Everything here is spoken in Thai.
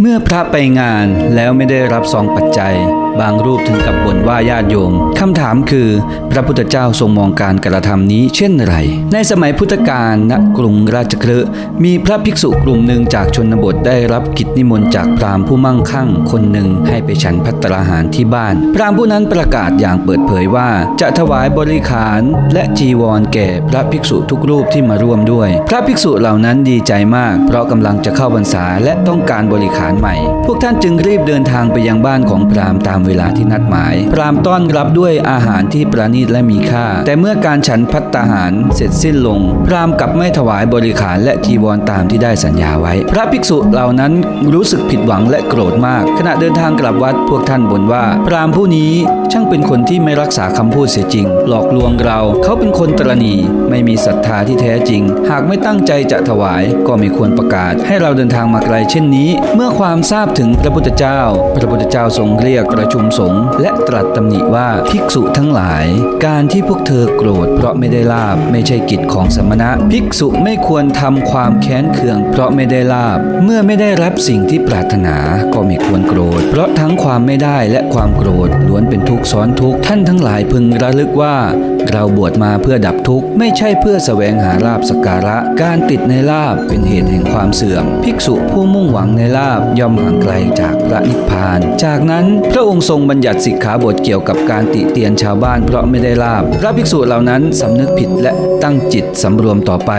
เมื่อพระไปงานแล้วไม่ได้รับซองปัจจัย บางรูปถึงกับบ่นว่าญาติโยมคำถามคือ พระพุทธเจ้าทรงมองการกระทำนี้เช่นไร ในสมัยพุทธกาลณกรุงราชคฤห์มีพระภิกษุกลุ่มหนึ่งจากชนบทได้รับกิจนิมนต์จากพราหมณ์ผู้มั่งคั่ง คนหนึ่งให้ไปฉันพัตตาหารที่บ้าน พราหมณ์ผู้นั้นประกาศอย่างเปิดเผยว่าจะถวายบริขารและจีวรแก่พระภิกษุทุกรูปที่มาร่วมด้วย พระภิกษุเหล่านั้นดีใจมาก เพราะกำลังจะเข้าพรรษาและต้องการบริขารใหม่ พวกท่านจึงรีบเดินทางไปยังบ้านของพราหมณ์ตามเวลาที่นัดหมาย พราหมณ์ต้อนรับด้วยอาหารที่ประณีตและมีค่า แต่เมื่อการฉันพัตตาหารเสร็จสิ้นลง พราหมณ์กลับไม่ถวายบริขารและจีวรตามที่ได้สัญญาไว้ พระภิกษุเหล่านั้นรู้สึกผิดหวังและโกรธมาก ขณะเดินทางกลับวัดพวกท่านบ่นว่า พราหมณ์ผู้นี้ช่างเป็นคนที่ไม่รักษาคำพูดเสียจริง หลอกลวงเรา เขาเป็นคนตรณีไม่มีศรัทธาที่แท้จริง หากไม่ตั้งใจจะถวายก็ไม่ควรประกาศ ให้เราเดินทางมาไกลเช่นนี้ เมื่อความทราบถึงพระพุทธเจ้า พระพุทธเจ้าทรงเรียกประชุมสงฆ์และตรัสตำหนิว่าภิกษุทั้งหลาย การที่พวกเธอโกรธเพราะไม่ได้ลาบไม่ใช่กิจของสมณะ ภิกษุไม่ควรทำความแค้นเคือง เพราะไม่ได้ลาบ เมื่อไม่ได้รับสิ่งที่ปรารถนาก็ไม่ควรโกรธ เพราะทั้งความไม่ได้และความโกรธล้วนเป็นทุกข์ซ้อนทุกข์ท่านทั้งหลายพึงระลึกว่า เราบวชมาเพื่อดับทุกข์ไม่ใช่เพื่อแสวงหาลาบสการะ การติดในลาบเป็นเหตุแห่งความเสื่อม ภิกษุผู้มุ่งหวังในลาบย่อมห่างไกลจากพระนิพพาน จากนั้นพระองค์ทรงบัญญัติสิกขาบทเกี่ยวกับการติเตียนชาวบ้านเพราะไม่ได้ลาบ พระภิกษุเหล่านั้นสำนึกผิดและตั้งจิตสำรวมต่อไป